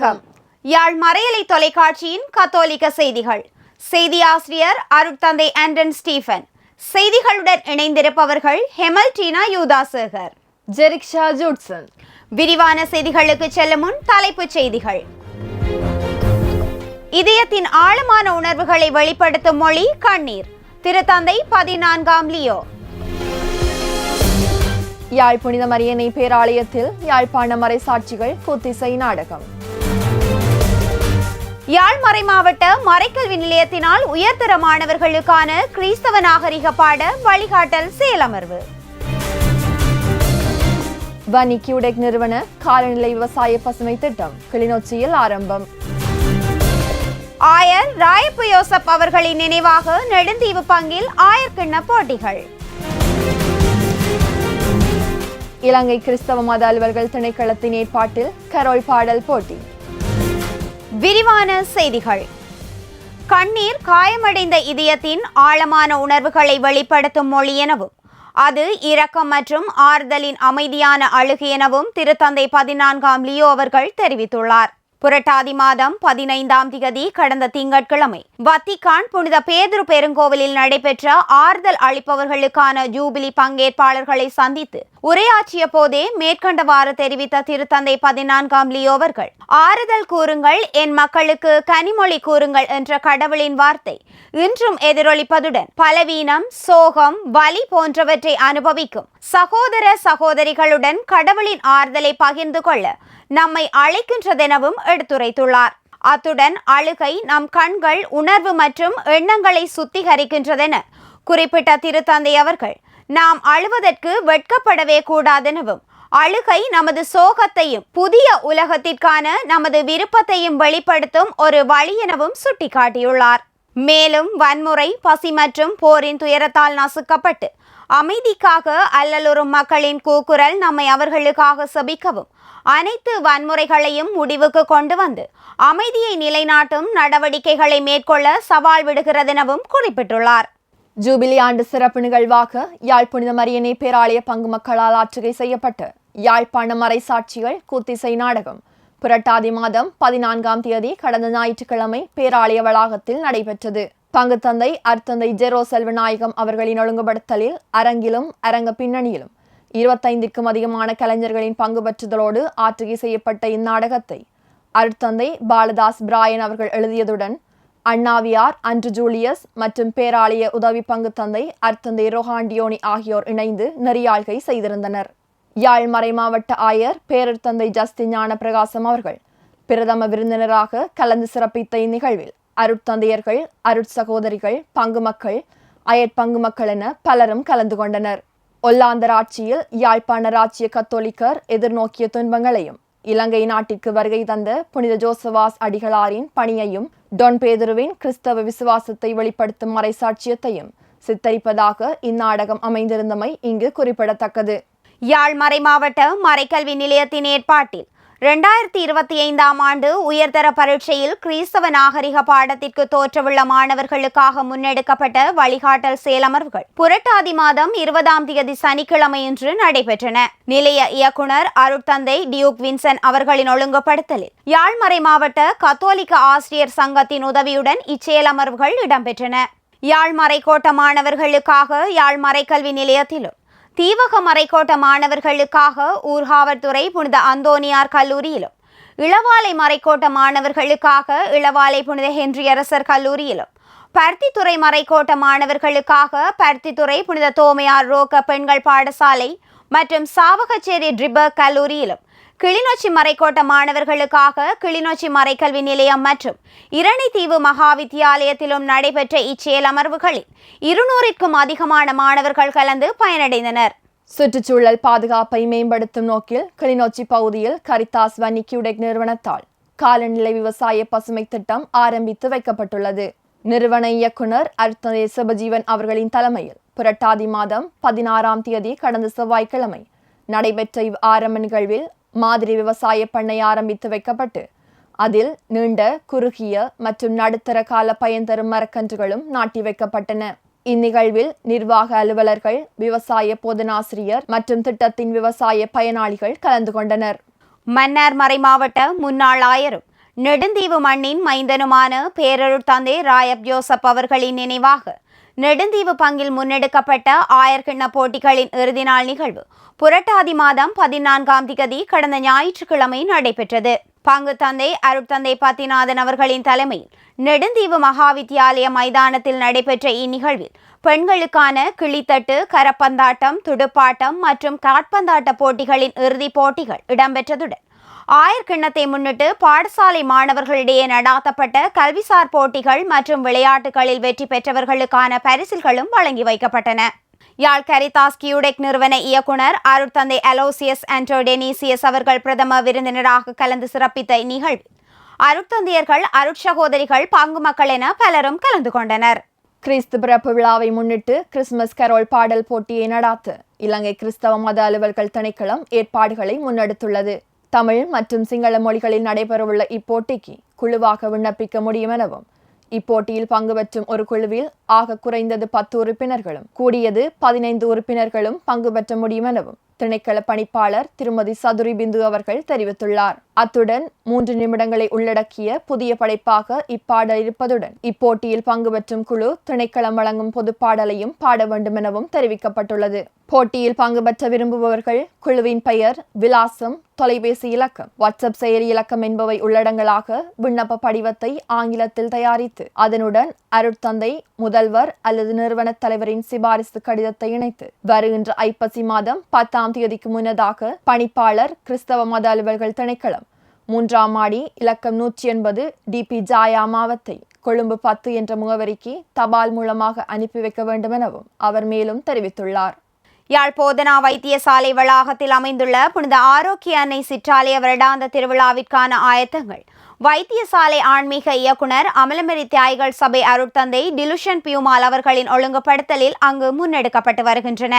வணக்கம். யாழ் மறையலை தொலைக்காட்சியின் கத்தோலிக்க செய்திகள். செய்தி ஆசிரியர் அருட்தந்தை ஆண்டன் ஸ்டீஃபன். செய்திகளுடன் இணைந்திருப்பவர்கள் ஹெமல்டீனா யூதாசேகர். ஜெரிக்ஷா ஜூட்சன். விரிவான செய்திகளுக்கு செல்லும் முன் தலைப்புச் செய்திகள். இதயத்தின் ஆழமான உணர்வுகளை வெளிப்படுத்தும் மொழி கண்ணீர். திருத்தந்தை பதினான்காம் லியோ. யாழ் புனித மரியனை பேராலயத்தில் யாழ்ப்பாண மறைசாட்சிகள் கூத்திசை நாடகம். யாழ் மறை மாவட்ட மறைக்கல்வி நிலையத்தினால் உயர்தர மாணவர்களுக்கான கிறிஸ்தவ நாகரிக பாட வழிகாட்டல் செயலமர்வு வனி கியூடெக் நிறுவன காலநிலை விவசாய பசுமை திட்டம் கிளிநொச்சியில் ஆரம்பம். ஆயர் ராயப்பு யோசப் அவர்களின் நினைவாக நெடுந்தீவு பங்கில் ஆயர்கிண்ண போட்டிகள். இலங்கை கிறிஸ்தவ மத அலுவல்கள் திணைக்களத்தின் ஏற்பாட்டில் கரோல் பாடல் போட்டி. விரிவான செய்திகள். கண்ணீர் காயமடைந்த இதயத்தின் ஆழமான உணர்வுகளை வெளிப்படுத்தும் மொழி எனவும் அது இரக்கம் மற்றும் ஆறுதலின் அமைதியான அழுகு எனவும் திருத்தந்தை பதினான்காம் லியோ அவர்கள் தெரிவித்துள்ளார். புரட்டாதி மாதம் பதினைந்தாம் திகதி கடந்த திங்கட்கிழமை வத்திகான் புனித பேதுரு பெருங்கோவிலில் நடைபெற்ற ஆறுதல் அளிப்பவர்களுக்கான ஜூபிலி பங்கேற்பாளர்களை சந்தித்து உரையாற்றிய போதே மேற்கண்டவாறு தெரிவித்த திருத்தந்தை பதினான்காம் லியோவர்கள் ஆறுதல் கூறுங்கள் என் மக்களுக்கு கனிமொழி கூறுங்கள் என்ற கடவுளின் வார்த்தை இன்றும் எதிரொலிப்பதுடன் பலவீனம் சோகம் வலி போன்றவற்றை அனுபவிக்கும் சகோதர சகோதரிகளுடன் கடவுளின் ஆறுதலை பகிர்ந்து கொள்ள நம்மை அழைக்கின்றதெனவும் எடுத்துரைத்துள்ளார். அத்துடன் அழுகை நம் கண்கள் உணர்வு மற்றும் எண்ணங்களை சுத்திகரிக்கின்றதென குறிப்பிட்ட திருத்தந்தை அவர்கள் நாம் அழுவதற்கு வெட்கப்படவே கூடாதெனவும் அழுகை நமது சோகத்தையும் புதிய உலகத்திற்கான நமது விருப்பத்தையும் வெளிப்படுத்தும் ஒரு வழி எனவும் சுட்டிக்காட்டியுள்ளார். மேலும் வன்முறை பசி மற்றும் போரின் துயரத்தால் நசுக்கப்பட்டு அமைதிக்காக அல்லலுறும் மக்களின் கூக்குரல் நம்மை அவர்களுக்காக சபிக்கவும். அனைத்து வன்முறைகளையும் முடிவுக்கு கொண்டு வந்து அமைதியை நிலைநாட்டும் நடவடிக்கைகளை மேற்கொள்ள சவால் விடுகிறதெனவும் குறிப்பிட்டுள்ளார். ஜூபிலி ஆண்டு சிறப்பு நிகழ்வாக யாழ் புனித மரியனை பேராலய பங்கு மக்களால் ஆற்றுகை செய்யப்பட்டு யாழ்ப்பாண மறைசாட்சிகள் கூத்திசை நாடகம். புரட்டாதி மாதம் பதினான்காம் தேதி கடந்த ஞாயிற்றுக்கிழமை பேராலய வளாகத்தில் நடைபெற்றது. பங்குத்தந்தை அர்த்தந்தை ஜெரோ செல்வநாயகம் அவர்களின் ஒழுங்குபடுத்தலில் அரங்கிலும் அரங்க பின்னணியிலும். இருபத்தைந்திற்கும் அதிகமான கலைஞர்களின் பங்கு பெற்றுதலோடு ஆற்றுகை செய்யப்பட்ட இந்நாடகத்தை அருட்தந்தை பாலதாஸ் பிராயன் அவர்கள் எழுதியதுடன் அண்ணாவியார் அன்று ஜூலியஸ் மற்றும் பேராலய உதவி பங்கு தந்தை அர்த்தந்தை ரோஹாண்டியோனி ஆகியோர் இணைந்து நெறியாள்கை செய்திருந்தனர். யாழ் மறை மாவட்ட ஆயர் பேரர்த்தந்தை ஜஸ்தி ஞான பிரகாசம் அவர்கள் பிரதம விருந்தினராக கலந்து சிறப்பித்த இந்நிகழ்வில் அருட்தந்தையர்கள் அருட்சகோதரிகள் பங்கு மக்கள் அயற் பங்கு மக்கள் என பலரும் கலந்து கொண்டனர். ஒல்லாந்தர் ஆட்சியில் யாழ்ப்பாண ராஜ்ய கத்தோலிக்கர் எதிர்நோக்கிய துன்பங்களையும் இலங்கை நாட்டிற்கு வருகை தந்த புனித ஜோசவாஸ் அடிகளாரின் பணியையும் டொன் பேதுருவின் கிறிஸ்தவ விசுவாசத்தை வெளிப்படுத்தும் மறைசாட்சியத்தையும் சித்தரிப்பதாக இந்நாடகம் அமைந்திருந்தமை இங்கு குறிப்பிடத்தக்கது. யாழ் மறை மாவட்ட மறைக்கல்வி நிலையத்தின் ஏற்பாட்டில் ரெண்டாயிரத்தி இருபத்தி ஐந்தாம் ஆண்டு உயர்தர பரீட்சையில் கிறிஸ்தவ நாகரிக பாடத்திற்கு தோற்றவுள்ள மாணவர்களுக்காக முன்னெடுக்கப்பட்ட வழிகாட்டல் செயலமர்வுகள் புரட்டாதி மாதம் இருபதாம் தேதி சனிக்கிழமையன்று நடைபெற்றன. நிலைய இயக்குனர் அருட்தந்தை டியூக் வின்சன் அவர்களின் ஒழுங்குபடுத்தலில் யாழ்மறை மாவட்ட கத்தோலிக்க ஆசிரியர் சங்கத்தின் உதவியுடன் இச்செயலமர்வுகள் இடம்பெற்றன. யாழ்மறை கோட்ட மாணவர்களுக்காக யாழ்மறை கல்வி நிலையத்திலும் தீவக மறைக்கோட்ட மாணவர்களுக்காக ஊர்காவற்துறை புனித அந்தோனியார் கல்லூரியிலும் இளவாலை மறைக்கோட்ட மாணவர்களுக்காக இளவாலை புனித ஹென்றியரசர் கல்லூரியிலும் பருத்தித்துறை மறைக்கோட்ட மாணவர்களுக்காக பருத்தித்துறை புனித தோமையார் ரோக்க பெண்கள் பாடசாலை மற்றும் சாவகச்சேரி ட்ரிபர் கல்லூரியிலும் கிளிநொச்சி மறைக்கோட்ட மாணவர்களுக்காக கிளிநொச்சி மறைக்கல்வி நிலையம் மற்றும் இரணைத்தீவு மகாவித்தியாலயத்திலும் நடைபெற்ற நடைபெற்ற இச்செயலமர்வுகளில் இருநூறிற்கும் அதிகமான மாணவர்கள் கலந்து பயனடைந்தனர். சுற்றுச்சூழல் பாதுகாப்பை மேம்படுத்தும் நோக்கில் கிளிநொச்சி பகுதியில் கரிதாஸ் வன்னிக்யூடெக் நிறுவனத்தால் காலநிலை விவசாய பசுமை திட்டம் ஆரம்பித்து வைக்கப்பட்டுள்ளது. நிறுவன இயக்குனர் அர்த்ததே சிவஜீவன் அவர்களின் தலைமையில் புரட்டாதி மாதம் பதினாறாம் தேதி கடந்த செவ்வாய்க்கிழமை நடைபெற்ற இவ் ஆரம்ப நிகழ்வில் மாதிரி விவசாய பண்ணை ஆரம்பித்து வைக்கப்பட்டு அதில் நீண்ட குறுகிய மற்றும் நடுத்தர கால பயன் தரும் மரக்கன்றுகளும் நாட்டி வைக்கப்பட்டன. இந்நிகழ்வில் நிர்வாக அலுவலர்கள் விவசாய போதனாசிரியர் மற்றும் திட்டத்தின் விவசாய பயனாளிகள் கலந்து கொண்டனர். மன்னார் மறைமாவட்ட முன்னாள் ஆயரும் நெடுந்தீவு மண்ணின் மைந்தனுமான பேரருட் தந்தை ராயப் ஜோசப் அவர்களின் நினைவாக நெடுந்தீவு பங்கில் முன்னெடுக்கப்பட்ட ஆயர்கிண்ண போட்டிகளின் இறுதி நாள் நிகழ்வு. புரட்டாதி மாதம் பதினான்காம் திகதி கடந்த ஞாயிற்றுக்கிழமை நடைபெற்றது. பங்கு தந்தை அருட்தந்தை பத்திநாதன் அவர்களின் தலைமையில் நெடுந்தீவு மகாவித்தியாலய மைதானத்தில் நடைபெற்ற இந்நிகழ்வில் பெண்களுக்கான கிளித்தட்டு கரப்பந்தாட்டம் துடுப்பாட்டம் மற்றும் காட்பந்தாட்ட போட்டிகளின் இறுதிப் போட்டிகள் இடம்பெற்றதுடன் ஆயர்கிண்ணத்தை முன்னிட்டு பாடசாலை மாணவர்களிடையே நடாத்தப்பட்ட கல்விசார் போட்டிகள் மற்றும் விளையாட்டுகளில் வெற்றி பெற்றவர்களுக்கான பரிசில்களும் வழங்கி வைக்கப்பட்டன. யாழ் கரிதாஸ் கியூடெக் நிறுவன இயக்குனர் அருட்தந்தை அலோசியஸ் ஆண்டோ அவர்கள் பிரதம விருந்தினராக கலந்து சிறப்பித்த இந்நிகழ்வில் அருட்தந்தையர்கள் அருட்சகோதரிகள் பங்கு மக்கள் என பலரும் கலந்து கொண்டனர். கிறிஸ்து பிறப்பு விழாவை முன்னிட்டு கிறிஸ்துமஸ் கரோல் பாடல் போட்டியை நடாத்த இலங்கை கிறிஸ்தவ மத அலுவல்கள் திணைக்களம் ஏற்பாடுகளை முன்னெடுத்துள்ளது. தமிழ் மற்றும் சிங்கள மொழிகளில் நடைபெறவுள்ள இப்போட்டிக்கு குழுவாக விண்ணப்பிக்க முடியும் எனவும் இப்போட்டியில் பங்கு பெற்றும் ஒரு குழுவில் ஆக குறைந்தது பத்து உறுப்பினர்களும் கூடியது பதினைந்து உறுப்பினர்களும் பங்கு பெற்ற முடியும் எனவும் திணைக்கள பணிப்பாளர் திருமதி சதுரி பிந்து அவர்கள் தெரிவித்துள்ளார். அத்துடன் மூன்று நிமிடங்களை உள்ளடக்கிய புதிய படைப்பாக இப்பாடல் இருப்பதுடன் இப்போட்டியில் பங்கு பெற்றும் குழு திணைக்களம் வழங்கும் பொது பாடலையும் பாட வேண்டும் எனவும் தெரிவிக்கப்பட்டுள்ளது. போட்டியில் பங்கு பெற்ற விரும்புபவர்கள் குழுவின் பெயர் விலாசம் தொலைபேசி இலக்கம் வாட்ஸ்அப் செயலி இலக்கம் என்பவை உள்ளடங்களாக விண்ணப்ப படிவத்தை ஆங்கிலத்தில் தயாரித்து அதனுடன் அருட்தந்தை முதல் முதல்வர் அல்லது நிறுவன தலைவரின் சிபாரிசு கடிதத்தை இணைத்து வருகின்ற ஐப்பசி மாதம் பத்தாம் தேதிக்கு முன்னதாக பணிப்பாளர் கிறிஸ்தவ மத அலுவல்கள் திணைக்களம். மூன்றாம் மாடி இலக்கம் நூற்றி எண்பது டிபி ஜாயா மாவத்தை கொழும்பு பத்து என்ற முகவரிக்கு தபால் மூலமாக அனுப்பி வைக்க வேண்டும் எனவும் அவர் மேலும் தெரிவித்துள்ளார். யாழ் போதனா வைத்தியசாலை வளாகத்தில் அமைந்துள்ள புனித ஆரோக்கிய அன்னை சிற்றாலய வருடாந்த திருவிழாவிற்கான ஆயத்தங்கள் வைத்தியசாலை ஆன்மீக இயக்குனர் அமலமரி தியாய்கள் சபை அருட்தந்தை டிலுஷன் பியூமால் அவர்களின் ஒழுங்குபடுத்தலில் அங்கு முன்னெடுக்கப்பட்டு வருகின்றன.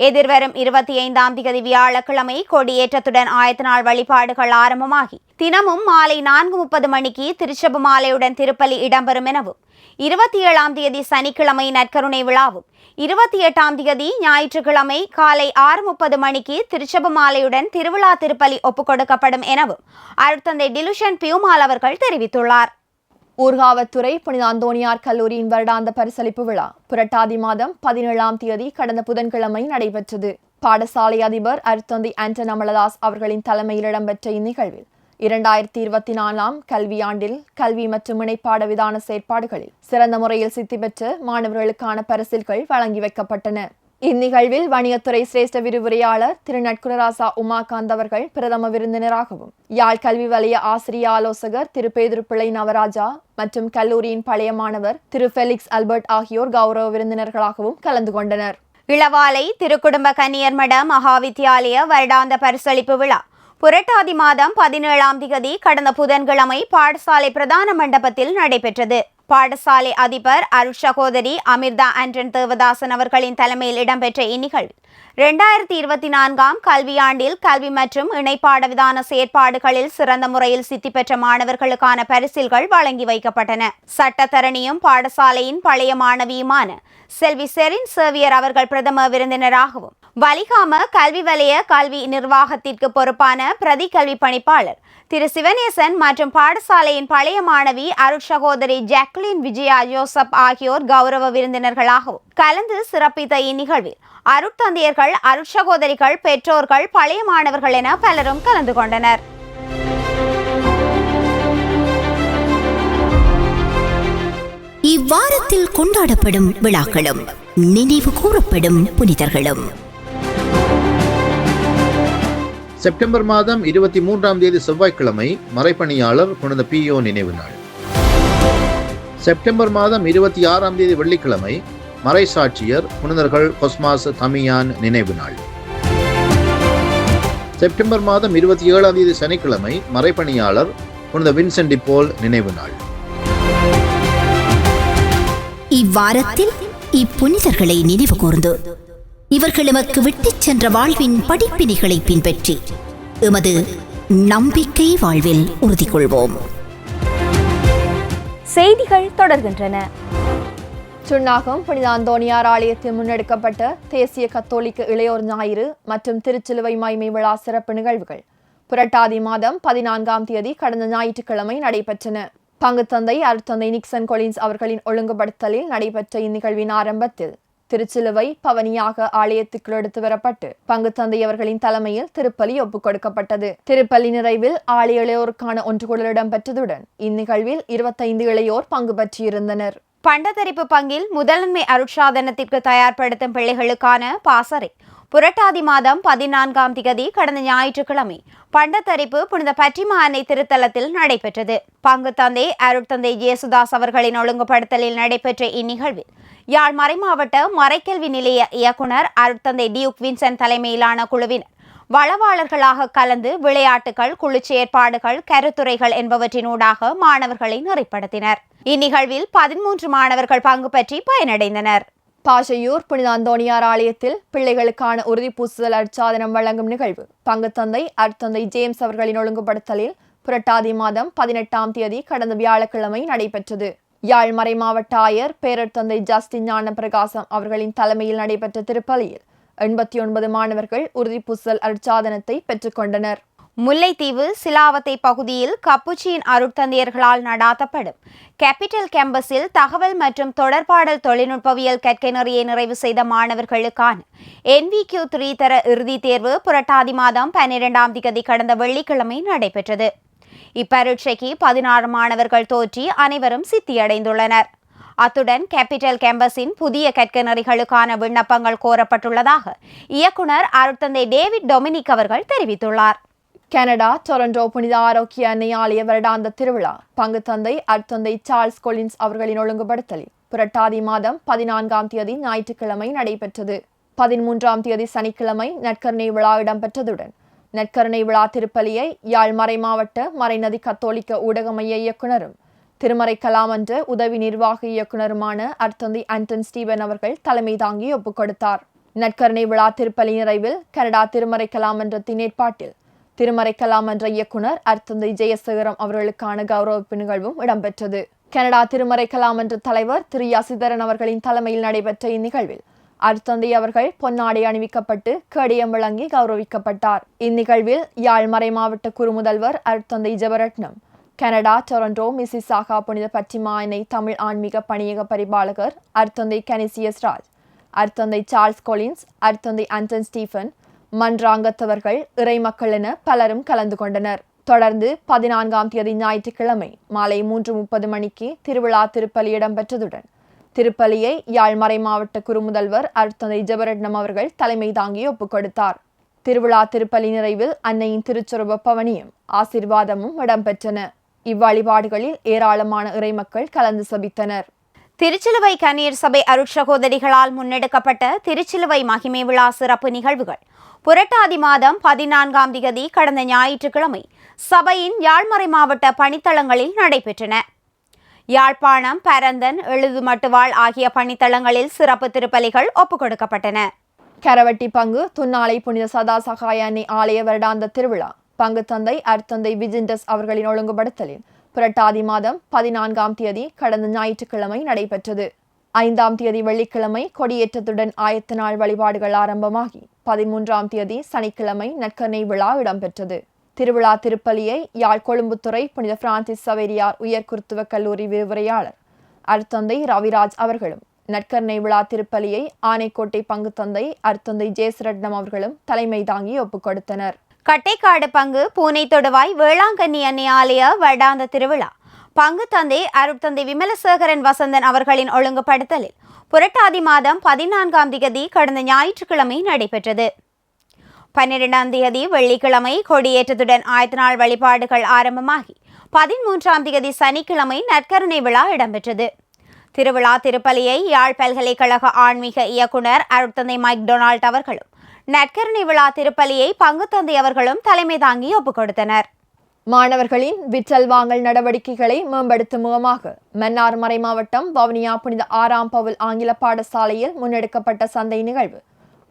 எதிர்வரும் இருபத்தி ஐந்தாம் திகதி வியாழக்கிழமை கொடியேற்றத்துடன் ஆயத்த நாள் வழிபாடுகள் ஆரம்பமாகி தினமும் மாலை நான்கு முப்பது மணிக்கு திருச்சபு மாலையுடன் திருப்பலி இடம்பெறும் எனவும் இருபத்தி ஏழாம் தேதி சனிக்கிழமை நற்கருணை விழாவும் இருபத்தி எட்டாம் தேதி ஞாயிற்றுக்கிழமை காலை ஆறு முப்பது மணிக்கு திருச்செபமாலையுடன் திருவிழா திருப்பலி ஒப்புக்கொடுக்கப்படும் எனவும் அருட்தந்தை டிலுஷன் பியூமால் அவர்கள் தெரிவித்துள்ளார். ஊர்காவத்துறை புனித அந்தோனியார் கல்லூரியின் வருடாந்த பரிசளிப்பு விழா புரட்டாதி மாதம் பதினேழாம் தேதி கடந்த புதன்கிழமை நடைபெற்றது. பாடசாலை அதிபர் அருத்தந்தி ஆண்டன் அமலதாஸ் அவர்களின் தலைமையில் இடம்பெற்ற இந்நிகழ்வில் இரண்டாயிரத்தி இருபத்தி நாலாம் கல்வியாண்டில் கல்வி மற்றும் இணைப்பாட விதான செயற்பாடுகளில் சிறந்த முறையில் சித்தி பெற்ற மாணவர்களுக்கான பரிசில்கள் வழங்கி வைக்கப்பட்டன. இந்நிகழ்வில் வணிகத்துறை சிரேஷ்ட விரிவுரையாளர் திரு நட்குரராசா உமாகாந்த் அவர்கள் பிரதம விருந்தினராகவும் யாழ் கல்வி வலய ஆசிரிய ஆலோசகர் திரு பேதுருப்பிள்ளை நவராஜா மற்றும் கல்லூரியின் பழைய மாணவர் திரு ஃபெலிக்ஸ் அல்பர்ட் ஆகியோர் கௌரவ விருந்தினர்களாகவும் கலந்து கொண்டனர். இளவாலை திருக்குடும்ப கன்னியர்மட மகாவித்தியாலய வருடாந்த பரிசளிப்பு விழா புரட்டாதி மாதம் பதினேழாம் திகதி கடந்த புதன்கிழமை பாடசாலை பிரதான மண்டபத்தில் நடைபெற்றது. பாடசாலை அதிபர் அருட் சகோதரி அமிர்தா ஆண்டன் தேவதாசன் அவர்களின் தலைமையில் இடம்பெற்ற இந்நிகழ்வில் இரண்டாயிரத்தி இருபத்தி நான்காம் கல்வியாண்டில் கல்வி மற்றும் இணைப்பாட விதான செயற்பாடுகளில் சிறந்த முறையில் சித்தி பெற்ற மாணவர்களுக்கான பரிசில்கள் வழங்கி வைக்கப்பட்டன. சட்டத்தரணியும் பாடசாலையின் பழைய மாணவியுமான செல்வி செரின் சேவியர் அவர்கள் பிரதம விருந்தினராகவும் வலிகாம கல்வி வலய கல்வி நிர்வாகத்திற்கு பொறுப்பான பிரதி கல்வி பணிப்பாளர் திரு சிவனேசன் மற்றும் பாடசாலையின் பழைய மாணவி அருட் சகோதரி ஜாக்லின் விஜயா ஜோசப் ஆகியோர் கௌரவ விருந்தினர்களாகவும் கலந்து சிறப்பித்த இந்நிகழ்வில் அருட்தந்தையர்கள் அருட்சகோதரிகள் பெற்றோர்கள் பழைய மாணவர்கள் என பலரும் கலந்து கொண்டனர். இவ்வாரத்தில் கொண்டாடப்படும் விழாக்களும் நினைவு கூறப்படும் புனிதர்களும். செப்டம்பர் மாதம் இருபத்தி மூன்றாம் தேதி செவ்வாய்க்கிழமை மறைப்பணியாளர் புனித பியோ நினைவு நாள். செப்டம்பர் மாதம் இருபத்தி ஆறாம் தேதி வெள்ளிக்கிழமை மறைசாட்சியர் புனிதர்கள் கொஸ்மாஸ் தமியான் நினைவு நாள். செப்டம்பர் மாதம் இருபத்தி ஏழாம் தேதி சனிக்கிழமை மறைப்பணியாளர் புனித வின்சென்டி போல் நினைவு நாள். இவ்வாரத்தில் இப்புனிதர்களை நினைவு கூர்ந்து இவர்கள் எமக்கு விட்டுச் சென்ற வாழ்வின் படிப்பினைகளை பின்பற்றி எமது நம்பிக்கை வாழ்வில் உறுதி கொள்வோம் செய்திகள் தொடர்கின்றன. சுன்னாகம் புனித அந்தோனியார் ஆலயத்தில் முன்னெடுக்கப்பட்ட தேசிய கத்தோலிக்க இளையோர் ஞாயிறு மற்றும் திருச்சிலுவை மாய்மை விழா சிறப்பு நிகழ்வுகள். புரட்டாதி மாதம் பதினான்காம் தேதி கடந்த ஞாயிற்றுக்கிழமை நடைபெற்றன. பங்குத்தந்தை அருத்தந்தை நிக்சன் கொலின்ஸ் அவர்களின் ஒழுங்குபடுத்தலில் நடைபெற்ற இந்நிகழ்வின் ஆரம்பத்தில் திருச்சிலுவை பவனியாக ஆலயத்துக்குள் எடுத்து வரப்பட்டு பங்கு தந்தையவர்களின் தலைமையில் திருப்பலி ஒப்புக் கொடுக்கப்பட்டது. திருப்பலி நிறைவில் ஆலய இளையோருக்கான ஒன்றுகூடல் இடம்பெற்றதுடன் இந்நிகழ்வில் இருபத்தைந்து இளையோர் பங்கு பற்றியிருந்தனர் பண்டத்தரிப்பு பங்கில் முதன்மை அருட்சாதனத்திற்கு தயார்படுத்தும் பிள்ளைகளுக்கான பாசறை புரட்டாதி மாதம் பதினான்காம் திகதி கடந்த ஞாயிற்றுக்கிழமை பண்டத்தரிப்பு புனித பற்றிமா அன்னை திருத்தலத்தில் நடைபெற்றது. பங்கு தந்தை அருட்தந்தை ஜேசுதாஸ் அவர்களின் ஒழுங்குபடுத்தலில் நடைபெற்ற இந்நிகழ்வில் யாழ் மறைமாவட்ட மறைக்கல்வி நிலைய இயக்குனர் அருட்தந்தை டியூக் வின்சன் தலைமையிலான குழுவினர் வளவாளர்களாக கலந்து விளையாட்டுகள் குளிர்ச்சி ஏற்பாடுகள் கருத்துரைகள் என்பவற்றினூடாக மாணவர்களை நிறைப்படுத்தினர். இந்நிகழ்வில் பதிமூன்று மாணவர்கள் பங்கு பற்றி பயனடைந்தனர். பாஷையூர் புனித அந்தோணியார் ஆலயத்தில் பிள்ளைகளுக்கான உறுதிப்பூசுதல் அர்ச்சாதனம் வழங்கும் நிகழ்வு. பங்குத்தந்தை அர்த்தந்தை ஜேம்ஸ் அவர்களின் ஒழுங்குபடுத்தலில் புரட்டாதி மாதம் பதினெட்டாம் தேதி கடந்த வியாழக்கிழமை நடைபெற்றது. யாழ் மறை மாவட்ட ஆயர் பேரர்த்தந்தை ஜஸ்டின் ஞான பிரகாசம் அவர்களின் தலைமையில் நடைபெற்ற திருப்பலியில் எண்பத்தி ஒன்பது மாணவர்கள் உறுதிப்பூசுதல் அர்ச்சாதனத்தை பெற்றுக்கொண்டனர் முல்லைத்தீவு சிலாவத்தை பகுதியில் கப்புச்சியின் அருட்தந்தையர்களால் நடாத்தப்படும். கேபிட்டல் கேம்பஸில் தகவல் மற்றும் தொடர்பாடல் தொழில்நுட்பவியல் கற்கைநறியை நிறைவு செய்த மாணவர்களுக்கான என்விக்யூ த்ரீ தர இறுதித் தேர்வு புரட்டாதி மாதம் பன்னிரெண்டாம் திகதி கடந்த வெள்ளிக்கிழமை நடைபெற்றது. இப்பரீட்சைக்கு பதினாறு மாணவர்கள் தோற்றி அனைவரும் சித்தியடைந்துள்ளனர். அத்துடன் கேபிட்டல் கேம்பஸின் புதிய கற்கைநறிகளுக்கான விண்ணப்பங்கள் கோரப்பட்டுள்ளதாக இயக்குனர் அருட்தந்தை டேவிட் டொமினிக் அவர்கள் தெரிவித்துள்ளார். கனடா டொரண்டோ புனித ஆரோக்கிய நியாலய ஆலய வருடாந்த திருவிழா. பங்குத்தந்தை அர்த்தந்தை சார்ல்ஸ் கொலின்ஸ் அவர்களின் ஒழுங்குபடுத்தலில் புரட்டாதி மாதம் பதினான்காம் தேதி ஞாயிற்றுக்கிழமை நடைபெற்றது. பதிமூன்றாம் தேதி சனிக்கிழமை நற்கருணை விழா இடம்பெற்றதுடன் நற்கருணை விழா திருப்பலியை யாழ் மறை மாவட்ட மறைநதி கத்தோலிக்க ஊடக மைய இயக்குனரும் திருமறை கலாமன்ற உதவி நிர்வாக இயக்குனருமான அர்த்தந்தை ஆண்டன் ஸ்டீவன் அவர்கள் தலைமை தாங்கி ஒப்புக் கொடுத்தார் நற்கருணை விழா திருப்பலி நிறைவில் கனடா திருமறை கலாமன்றத்தின் ஏற்பாட்டில் திருமறைக்கலாம் என்ற இயக்குனர் அர்த்தந்தை ஜெயசேகரம் அவர்களுக்கான கௌரவிப்பு நிகழ்வும் இடம்பெற்றது. கனடா திருமறை என்ற தலைவர் திரு யசிதரன் அவர்களின் தலைமையில் நடைபெற்ற இந்நிகழ்வில் அர்த்தந்தை அவர்கள் பொன்னாடை அணிவிக்கப்பட்டு கடியம் வழங்கி கௌரவிக்கப்பட்டார். இந்நிகழ்வில் யாழ் மறை மாவட்ட குறுமுதல்வர் அர்த்தந்தை ஜெபரட்னம் கனடா டொரண்டோ மிசிசாகா புனித பச்சிமாயனை தமிழ் ஆன்மீக பணியக பரிபாலகர் அர்த்தந்தை கனிசியஸ் ராஜ் அர்த்தந்தை சார்ல்ஸ் கொலின்ஸ் அர்த்தந்தை ஆண்டன் ஸ்டீஃபன் மன்றாங்கத்தவர்கள் இறைமக்கள் என பலரும் கலந்து கொண்டனர். தொடர்ந்து பதினான்காம் தேதி ஞாயிற்றுக்கிழமை மாலை மூன்று முப்பது மணிக்கு திருவிழா திருப்பலி இடம்பெற்றதுடன் திருப்பலியை யாழ்மறை மாவட்ட குறுமுதல்வர் அருத்தந்தை ஜெபரட்னம் அவர்கள் தலைமை தாங்கி ஒப்புக் கொடுத்தார். திருவிழா திருப்பலி நிறைவில் அன்னையின் திருச்சொருப பவனியும் ஆசிர்வாதமும் இடம்பெற்றன. இவ்வழிபாடுகளில் ஏராளமான இறைமக்கள் கலந்து சபித்தனர். திருச்சிலுவை கண்ணீர் சபை அருட்சகோதரிகளால் முன்னெடுக்கப்பட்ட திருச்சிலுவை மகிமை விழா சிறப்பு நிகழ்வுகள் புரட்டாதி மாதம் பதினான்காம் திகதி கடந்த ஞாயிற்றுக்கிழமை சபையின் யாழ்மறை மாவட்ட பணித்தளங்களில் நடைபெற்றன. யாழ்ப்பாணம் பரந்தன் எழுதுமட்டுவாள் ஆகிய பணித்தளங்களில் சிறப்பு திருப்பலிகள் ஒப்புக் கொடுக்கப்பட்டன கரவட்டி பங்கு துன்னாலை புனித சதா சகாய அன்னை ஆலய வருடாந்த திருவிழா பங்கு தந்தை அர்த்தந்தை விஜிண்டஸ் அவர்களின் ஒழுங்குபடுத்தலில் புரட்டாதி மாதம் பதினான்காம் தேதி கடந்த ஞாயிற்றுக்கிழமை நடைபெற்றது. ஐந்தாம் தேதி வெள்ளிக்கிழமை கொடியேற்றத்துடன் ஆயத்த நாள் வழிபாடுகள் ஆரம்பமாகி பதிமூன்றாம் தேதி சனிக்கிழமை நற்கனை விழா இடம்பெற்றது. திருவிழா திருப்பலியை யாழ் கொழும்புத்துறை புனித பிரான்சிஸ் சவேரியார் உயர் குருத்துவ கல்லூரி விரிவுரையாளர் அருத்தந்தை ரவிராஜ் அவர்களும் நற்கருணை விழா திருப்பலியை ஆனைக்கோட்டை பங்கு தந்தை அருத்தந்தை ஜேசரட்னம் அவர்களும் தலைமை தாங்கி ஒப்புக் கொடுத்தனர். கட்டைக்காடு பங்கு பூனை தொடுவாய் வேளாங்கண்ணி அன்னை ஆலய வருடாந்த திருவிழா பங்கு தந்தை அருட்தந்தை விமலசேகரன் வசந்தன் அவர்களின் ஒழுங்குபடுத்தலில் புரட்டாதி மாதம் பதினான்காம் திகதி கடந்த ஞாயிற்றுக்கிழமை நடைபெற்றது. பன்னிரெண்டாம் தேதி வெள்ளிக்கிழமை கொடியேற்றத்துடன் ஆயத்த நாள் வழிபாடுகள் ஆரம்பமாகி பதிமூன்றாம் தேதி சனிக்கிழமை நற்கருணை விழா இடம்பெற்றது. திருவிழா திருப்பலியை யாழ் பல்கலைக்கழக ஆன்மீக இயக்குனர் அருட்தந்தை மைக் டொனால்ட் அவர்களும் நற்கருணை விழா திருப்பலியை பங்குத்தந்தை அவர்களும் தலைமை தாங்கி ஒப்புக் கொடுத்தனர் மாணவர்களின் விற்றல் வாங்கல் நடவடிக்கைகளை மேம்படுத்தும் முகமாக மன்னார் மறை மாவட்டம் வவுனியா புனித ஆறாம் பவுல் ஆங்கில பாடசாலையில் முன்னெடுக்கப்பட்ட சந்தை நிகழ்வு.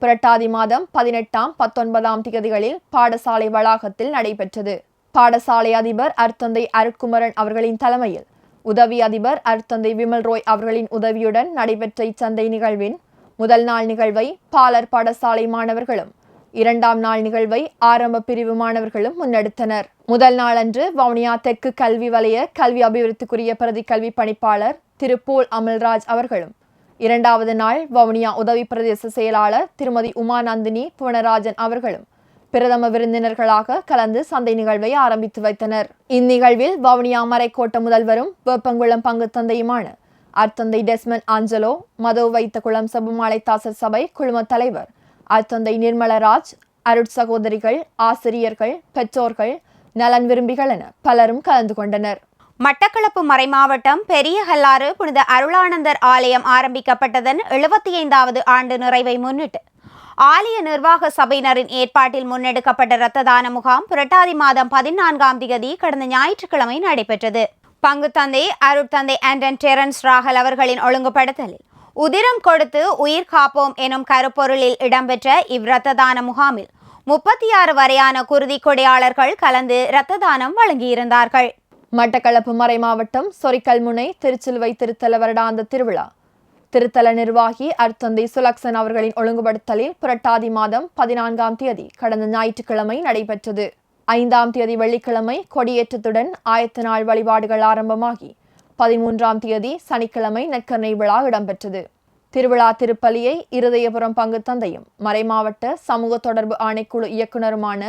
புரட்டாதி மாதம் பதினெட்டாம் பத்தொன்பதாம் திகதிகளில் பாடசாலை வளாகத்தில் நடைபெற்றது. பாடசாலை அதிபர் அர்த்தந்தை அருட்குமரன் அவர்களின் தலைமையில் உதவி அதிபர் அர்த்தந்தை விமல் ரோய் அவர்களின் உதவியுடன் நடைபெற்ற இச்சந்தை நிகழ்வின் முதல் நாள் நிகழ்வை பாலர் பாடசாலை மாணவர்களும் இரண்டாம் நாள் நிகழ்வை ஆரம்ப பிரிவு மாணவர்களும் முன்னெடுத்தனர். முதல் நாளன்று வவுனியா தெற்கு கல்வி வலய கல்வி அபிவிருத்திக்குரிய பிரதி கல்வி பணிப்பாளர் திரு போல் அமல்ராஜ் அவர்களும் இரண்டாவது நாள் வவுனியா உதவி பிரதேச செயலாளர் திருமதி உமாநந்தினி புவனராஜன் அவர்களும் பிரதம விருந்தினர்களாக கலந்து சந்தை நிகழ்வை ஆரம்பித்து வைத்தனர். இந்நிகழ்வில் வவுனியா மறைக்கோட்ட முதல்வரும் வேப்பங்குளம் பங்கு தந்தையுமான அர்த்தந்தை டெஸ்மன் ஆஞ்சலோ மதோ வைத்த குளம் சபுமாலை தாசர் சபை குழும தலைவர் அத்தந்தை நிர்மலராஜ் அருட் சகோதரிகள் ஆசிரியர்கள் பெற்றோர்கள் நலன் விரும்பிகள் என பலரும் கலந்து கொண்டனர். மட்டக்களப்பு மறைமாவட்டம் பெரிய ஹல்லாறு புனித அருளானந்தர் ஆலயம் ஆரம்பிக்கப்பட்டதன் எழுபத்தி ஐந்தாவது ஆண்டு நிறைவை முன்னிட்டு ஆலய நிர்வாக சபையினரின் ஏற்பாட்டில் முன்னெடுக்கப்பட்ட இரத்த தான முகாம் புரட்டாதி மாதம் பதினான்காம் தேதி கடந்த ஞாயிற்றுக்கிழமை நடைபெற்றது. பங்கு தந்தை அருட்தந்தை ஆண்டன் டெரன்ஸ் ராகல் அவர்களின் ஒழுங்குபடுத்தலில் உதிரம் கொடுத்து உயிர் காப்போம் எனும் கருப்பொருளில் இடம்பெற்ற இவ்ரத்த தான முகாமில் முப்பத்தி ஆறு வரையான குருதி கொடையாளர்கள் கலந்து இரத்த தானம் வழங்கியிருந்தார்கள். மட்டக்களப்பு மறை மாவட்டம் சொரிக்கல்முனை திருச்சிலுவை திருத்தல வருடாந்த திருவிழா. திருத்தல நிர்வாகி அர்த்தந்தை சுலக்சன் அவர்களின் ஒழுங்குபடுத்தலில் புரட்டாதி மாதம் பதினான்காம் தேதி கடந்த ஞாயிற்றுக்கிழமை நடைபெற்றது. ஐந்தாம் தேதி வெள்ளிக்கிழமை கொடியேற்றத்துடன் ஆயத்த நாள் வழிபாடுகள் ஆரம்பமாகி பதிமூன்றாம் தேதி சனிக்கிழமை நெற்கரணை விழா இடம்பெற்றது. திருவிழா திருப்பலியை இருதயபுரம் பங்கு தந்தையும் மறைமாவட்ட சமூக தொடர்பு ஆணைக்குழு இயக்குனருமான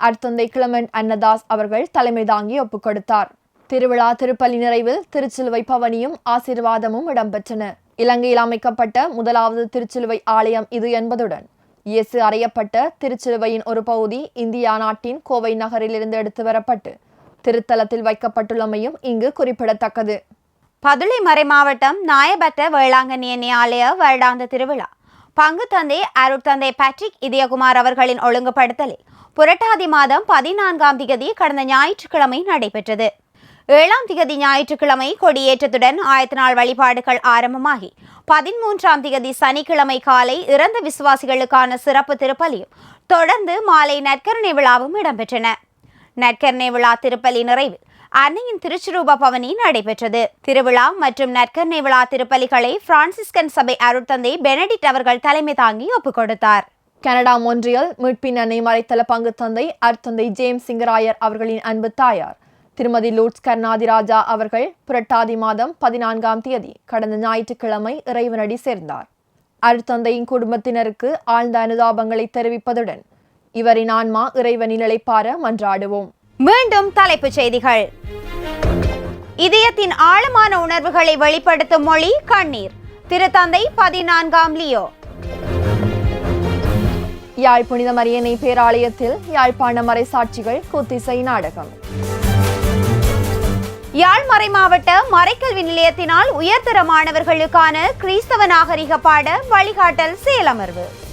அர்த்தந்தை கிளமன் அன்னதாஸ் அவர்கள் தலைமை தாங்கி ஒப்புக் கொடுத்தார். திருவிழா திருப்பலி நிறைவில் திருச்சிலுவை பவனியும் ஆசீர்வாதமும் இடம்பெற்றன. இலங்கையில் அமைக்கப்பட்ட முதலாவது திருச்சிலுவை ஆலயம் இது என்பதுடன் இயேசு அறையப்பட்ட திருச்சிலுவையின் ஒரு பகுதி இந்தியா நாட்டின் கோவை நகரிலிருந்து எடுத்து வரப்பட்டு திருத்தலத்தில் வைக்கப்பட்டுள்ளமையும் இங்கு குறிப்பிடத்தக்கது. பதுளை மறைமாவட்டம் நாயபட்ட வேளாங்கண்ணி எண்ணெய் ஆலய வருடாந்த திருவிழா. பங்கு தந்தை அருட்தந்தை பேட்ரிக் இதயகுமார் அவர்களின் ஒழுங்குபடுத்தலில் புரட்டாதி மாதம் பதினான்காம் திகதி கடந்த ஞாயிற்றுக்கிழமை நடைபெற்றது. ஏழாம் திகதி ஞாயிற்றுக்கிழமை கொடியேற்றத்துடன் ஆயத்த நாள் வழிபாடுகள் ஆரம்பமாகி பதிமூன்றாம் திகதி சனிக்கிழமை காலை இறந்த விசுவாசிகளுக்கான சிறப்பு திருப்பலியும் தொடர்ந்து மாலை நற்கருணை விழாவும் இடம்பெற்றன. நற்கர்ணை விழா திருப்பலி நிறைவில் அன்னையின் திருச்சிரூப பவனி நடைபெற்றது. திருவிழா மற்றும் நற்கர்ணை விழா திருப்பலிகளை பிரான்சிஸ்கன் சபை அருட்தந்தை பெனடிட் அவர்கள் தலைமை தாங்கி ஒப்புக் கொடுத்தார். கனடா மொன்றியல் மீட்பின் அன்னை மறைத்தல பங்கு தந்தை அருத்தந்தை ஜேம்ஸ் சிங்கராயர் அவர்களின் அன்பு தாயார். திருமதி லூட்ஸ் கருணாதிராஜா அவர்கள் புரட்டாதி மாதம் பதினான்காம் தேதி கடந்த ஞாயிற்றுக்கிழமை இறைவனடி சேர்ந்தார். அருத்தந்தையின் குடும்பத்தினருக்கு ஆழ்ந்த அனுதாபங்களை தெரிவிப்பதுடன் இவரின் ஆன்மா இறைவனின் நிலைப்பார மன்றாடுவோம். மீண்டும் தலைப்புச் செய்திகள். இதயத்தின் ஆழமான உணர்வுகளை வெளிப்படுத்தும் மொழி கண்ணீர். திருத்தந்தை பதினான்காம் லியோ. யாழ் புனித மரியனை பேராலயத்தில் யாழ்ப்பாண மறைசாட்சிகள் கூத்திசை நாடகம். யாழ் மறை மாவட்ட மறைக்கல்வி நிலையத்தினால் உயர்தர மாணவர்களுக்கான கிறிஸ்தவ நாகரிக பாட வழிகாட்டல் செயலமர்வு.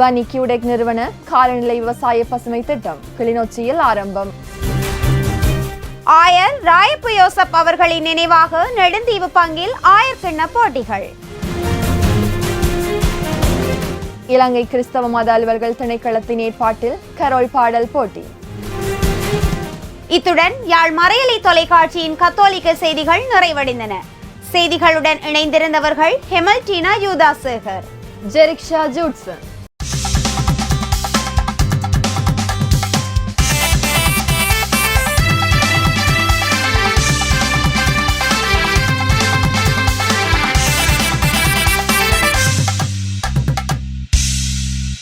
பனி கியூடெக் நிறுவன காலநிலை விவசாய பசுமை திட்டம் கிளிநொச்சியில் ஆரம்பம். ஆயர் ராயப்பு யோசப் அவர்களின் நினைவாக நெடுந்தீவு பங்கில் ஆயர்கிண்ண போட்டிகள். இலங்கை கிறிஸ்தவ மத அலுவல்கள் திணைக்களத்தின் ஏற்பாட்டில் கரோல் பாடல் போட்டி. இத்துடன் யாழ் மறையலை தொலைக்காட்சியின் கத்தோலிக்க செய்திகள் நிறைவடைந்தன. செய்திகளுடன் இணைந்திருந்தவர்கள் ஹெமல்டீனா யூதாசேகர். ஜெரிக்ஷா ஜூட்சன்